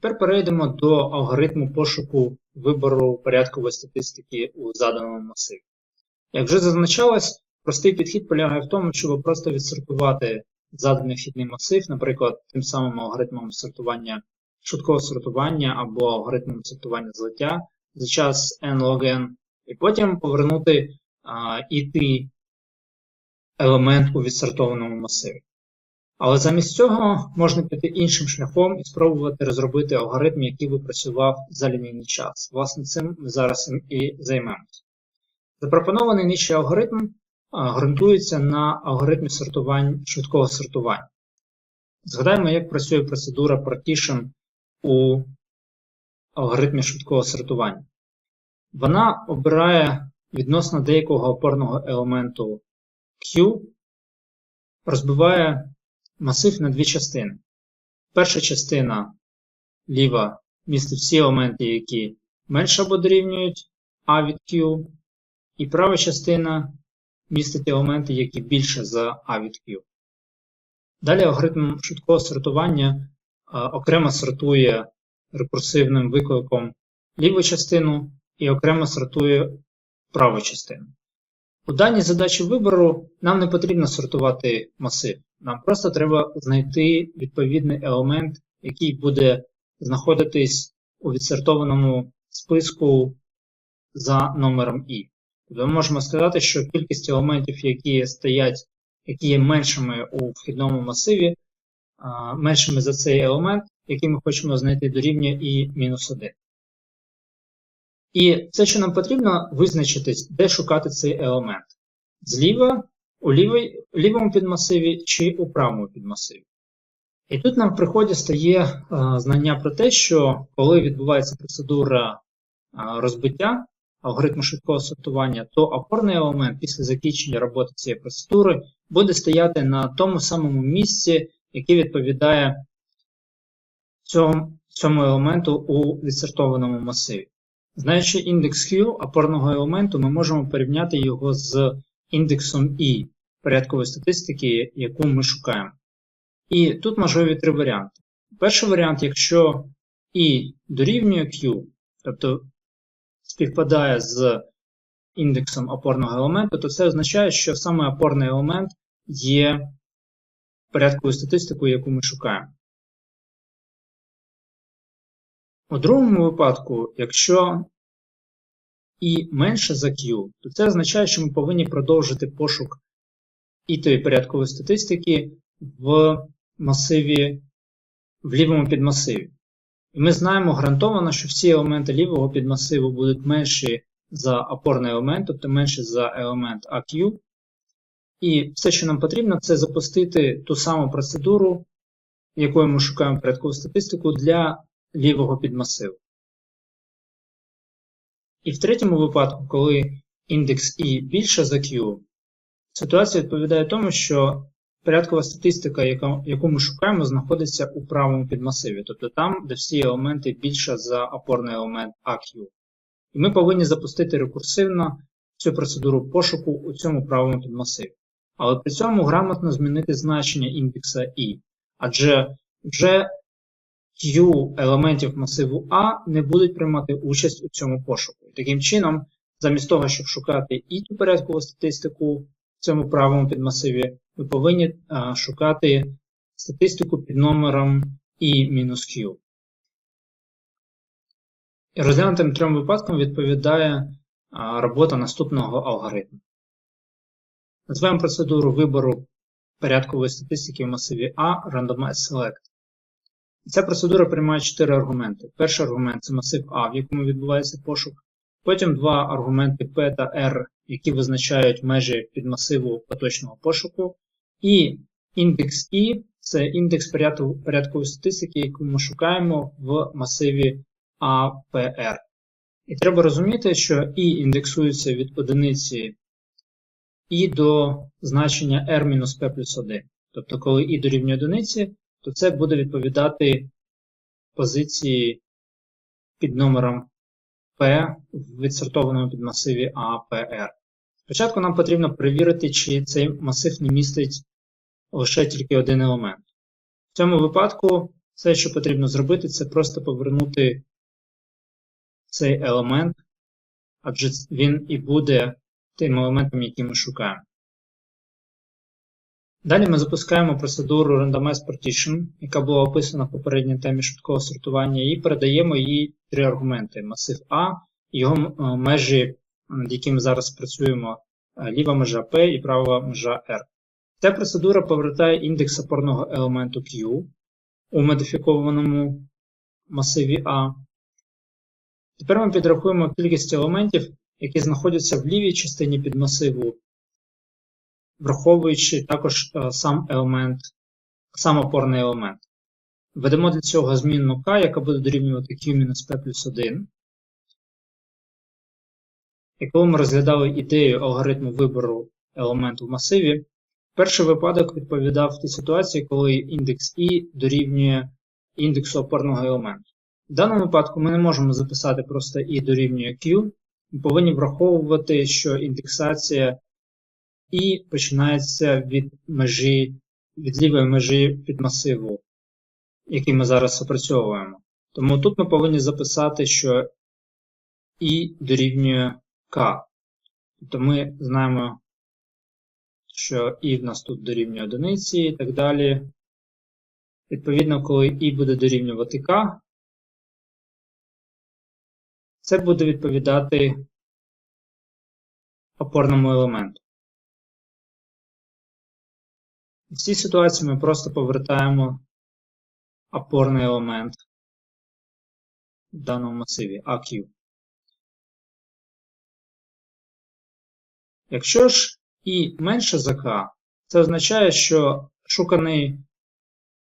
Тепер перейдемо до алгоритму пошуку вибору порядкової статистики у заданому масиві. Як вже зазначалось, простий підхід полягає в тому, щоб просто відсортувати заданий вхідний масив, наприклад, тим самим алгоритмом сортування швидкого сортування або алгоритмом сортування злиття за час n log n, і потім повернути а, елемент у відсортованому масиві. Але замість цього можна піти іншим шляхом і спробувати розробити алгоритм, який би працював за лінійний час. Власне, цим ми зараз і займемося. Запропонований нижчий алгоритм ґрунтується на алгоритмі сортувань, швидкого сортування. Згадаємо, як працює процедура partition у алгоритмі швидкого сортування. Вона обирає відносно деякого опорного елементу Q, розбиває масив на дві частини. Перша частина ліва містить всі елементи, які менше або дорівнюють А від Q, і права частина містить елементи, які більше за А від Q. Далі алгоритм швидкого сортування окремо сортує рекурсивним викликом ліву частину і окремо сортує праву частину. У даній задачі вибору нам не потрібно сортувати масив. Нам просто треба знайти відповідний елемент, який буде знаходитись у відсортованому списку за номером І. Тобто ми можемо сказати, що кількість елементів, які стоять, які є меншими у вхідному масиві, меншими за цей елемент, який ми хочемо знайти дорівнює і мінус 1. І все, що нам потрібно, визначитись, де шукати цей елемент. Зліва, у лівій, лівому підмасиві чи у правому підмасиві. І тут нам в приході стає знання про те, що коли відбувається процедура розбиття алгоритму швидкого сортування, то опорний елемент після закінчення роботи цієї процедури буде стояти на тому самому місці, яке відповідає цьому, цьому елементу у відсортованому масиві. Знаючи індекс Q опорного елементу, ми можемо порівняти його з індексом I порядкової статистики, яку ми шукаємо. І тут можливі три варіанти. Перший варіант, якщо I дорівнює Q, тобто співпадає з індексом опорного елементу, то це означає, що саме опорний елемент є порядковою статистикою, яку ми шукаємо. У другому випадку, якщо і менше за Q, то це означає, що ми повинні продовжити пошук ітої порядкової статистики в масиві, в лівому підмасиві. І ми знаємо гарантовано, що всі елементи лівого підмасиву будуть менші за опорний елемент, тобто менші за елемент AQ. І все, що нам потрібно, це запустити ту саму процедуру, якою ми шукаємо порядкову статистику для лівого підмасиву. І в третьому випадку, коли індекс I більше за Q, ситуація відповідає тому, що порядкова статистика, яку ми шукаємо, знаходиться у правому підмасиві, тобто там, де всі елементи більше за опорний елемент AQ. І ми повинні запустити рекурсивно цю процедуру пошуку у цьому правому підмасиві. Але при цьому грамотно змінити значення індекса I, адже вже Q елементів масиву А не будуть приймати участь у цьому пошуку. Таким чином, замість того, щоб шукати і ту порядкову статистику в цьому правому підмасиві, ми повинні а, шукати статистику під номером. І розглянутим трьом випадкам відповідає а, робота наступного алгоритму. Назвемо процедуру вибору порядкової статистики в масиві А Randomized Select. Ця процедура приймає 4 аргументи. Перший аргумент це масив А, в якому відбувається пошук. Потім два аргументи P та R, які визначають межі підмасиву поточного пошуку. І індекс I це індекс порядкової статистики, яку ми шукаємо в масиві APR. І треба розуміти, що I індексується від одиниці і до значення R-P плюс 1. Тобто, коли I дорівнює одиниці, то це буде відповідати позиції під номером P в відсортованому підмасиві APR. Спочатку нам потрібно перевірити, чи цей масив не містить лише тільки один елемент. В цьому випадку Все, що потрібно зробити, це просто повернути цей елемент, адже він і буде тим елементом, який ми шукаємо. Далі ми запускаємо процедуру Randomize Partition, яка була описана в попередній темі швидкого сортування, і передаємо їй три аргументи: масив А, його е, межі, над якими зараз працюємо, е, ліва межа P і права межа R. Ця процедура повертає індекс опорного елементу Q у модифікованому масиві А. Тепер ми підрахуємо кількість елементів, які знаходяться в лівій частині підмасиву, враховуючи також е, сам елемент, сам опорний елемент. Введемо для цього змінну k, яка буде дорівнювати q-p плюс 1. І коли ми розглядали ідею алгоритму вибору елементу в масиві, перший випадок відповідав тій ситуації, коли індекс і дорівнює індексу опорного елементу. В даному випадку ми не можемо записати просто і дорівнює q, ми повинні враховувати, що індексація і починається від межі, від лівої межі підмасиву, який ми зараз опрацьовуємо. Тому тут ми повинні записати, що і дорівнює k. Тобто ми знаємо, що і в нас тут дорівнює одиниці і так далі. Відповідно, коли і буде дорівнювати k, це буде відповідати опорному елементу. В цій ситуації ми просто повертаємо опорний елемент в даному масиві AQ. Якщо ж і менше за k, це означає, що шуканий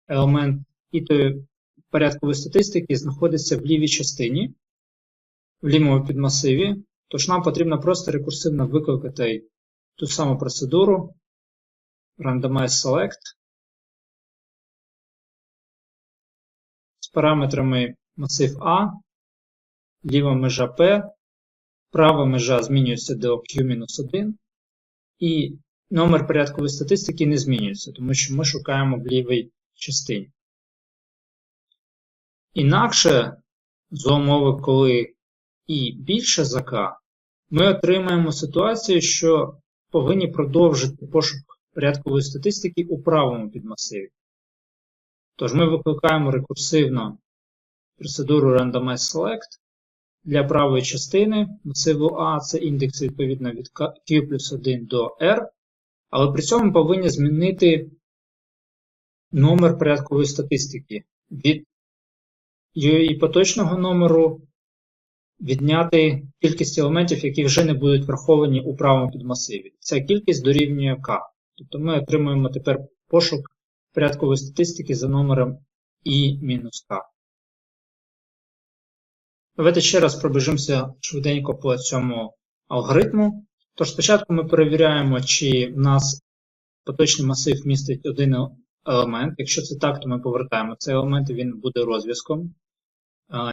елемент ітої порядкової статистики знаходиться в лівій частині, в лівому підмасиві, тож нам потрібно просто рекурсивно викликати ту саму процедуру randomize select з параметрами масив А, ліва межа P, права межа змінюється до Q-1, і номер порядкової статистики не змінюється, тому що ми шукаємо в лівій частині. Інакше, за умови, коли і більше за К, ми отримаємо ситуацію, що повинні продовжити пошук порядкової статистики у правому підмасиві. Тож ми викликаємо рекурсивно процедуру Randomize Select для правої частини масиву А, це індекс відповідно від Q плюс 1 до R, але при цьому повинні змінити номер порядкової статистики від її поточного номеру відняти кількість елементів, які вже не будуть враховані у правому підмасиві. Ця кількість дорівнює K. Тобто ми отримуємо тепер пошук порядкової статистики за номером i-k. Давайте ще раз пробіжимося швиденько по цьому алгоритму. Тож спочатку ми перевіряємо, чи в нас поточний масив містить один елемент. Якщо це так, то ми повертаємо цей елемент і він буде розв'язком.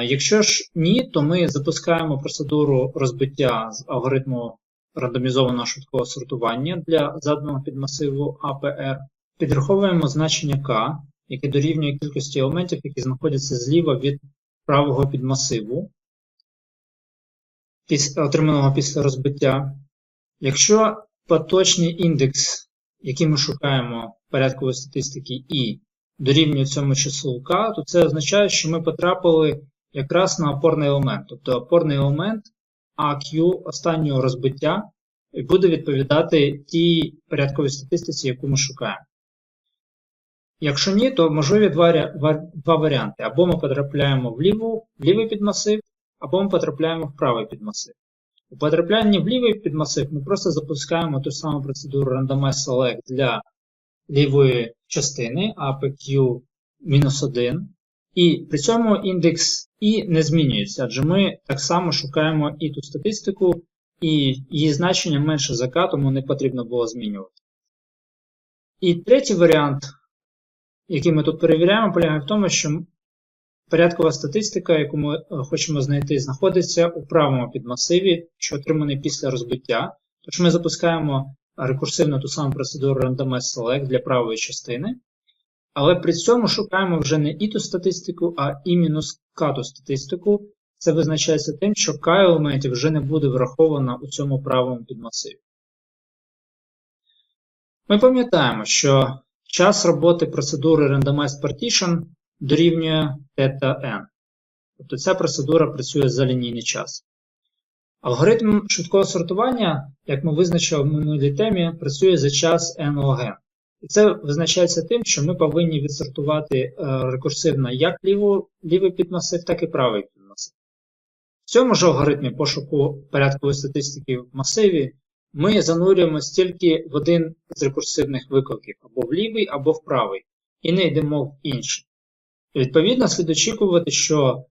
Якщо ж ні, то ми запускаємо процедуру розбиття з алгоритму рандомізованого швидкого сортування для заданого підмасиву APR. Підраховуємо значення K, яке дорівнює кількості елементів, які знаходяться зліва від правого підмасиву, отриманого після розбиття. Якщо поточний індекс, який ми шукаємо в порядкової статистики І, дорівнює цьому числу K, то це означає, що ми потрапили якраз на опорний елемент. Тобто опорний елемент AQ останнього розбиття буде відповідати тій порядковій статистиці, яку ми шукаємо. Якщо ні, то можливі два два варіанти. Або ми потрапляємо в, ліву, в лівий підмасив, або ми потрапляємо в правий підмасив. У потраплянні в лівий підмасив ми просто запускаємо ту саму процедуру Randomize Select для лівої частини APQ-1. І при цьому індекс І не змінюється, адже ми так само шукаємо і ту статистику, і її значення менше за К, тому не потрібно було змінювати. І третій варіант, який ми тут перевіряємо, полягає в тому, що порядкова статистика, яку ми е, хочемо знайти, знаходиться у правому підмасиві, що отриманий після розбиття. Тож ми запускаємо рекурсивно ту саму процедуру Randomize Select для правої частини. Але при цьому шукаємо вже не і ту статистику, а і мінус к статистику. Це визначається тим, що k елементів вже не буде враховано у цьому правому підмасиві. Ми пам'ятаємо, що час роботи процедури Randomized Partition дорівнює θn. Тобто ця процедура працює за лінійний час. Алгоритм швидкого сортування, як ми визначили в минулій темі, працює за час n лог І це визначається тим, що ми повинні відсортувати е, рекурсивно як ліву, лівий підмасив, так і правий підмасив. В цьому ж алгоритмі пошуку порядкової статистики в масиві ми занурюємося тільки в один з рекурсивних викликів, або в лівий, або в правий, і не йдемо в інший. І відповідно, слід очікувати, що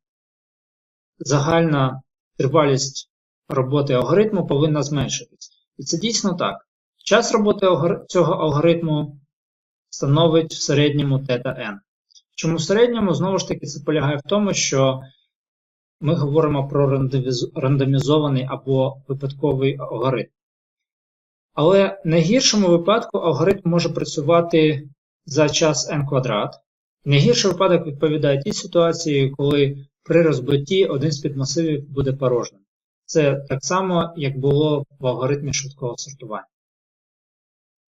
загальна тривалість роботи алгоритму повинна зменшитись. І це дійсно так. Час роботи цього алгоритму становить в середньому θn. Чому в середньому, знову ж таки, це полягає в тому, що ми говоримо про рандомізований або випадковий алгоритм. Але в найгіршому випадку алгоритм може працювати за час n квадрат. Найгірший випадок відповідає тій ситуації, коли при розбитті один з підмасивів буде порожним. Це так само, як було в алгоритмі швидкого сортування.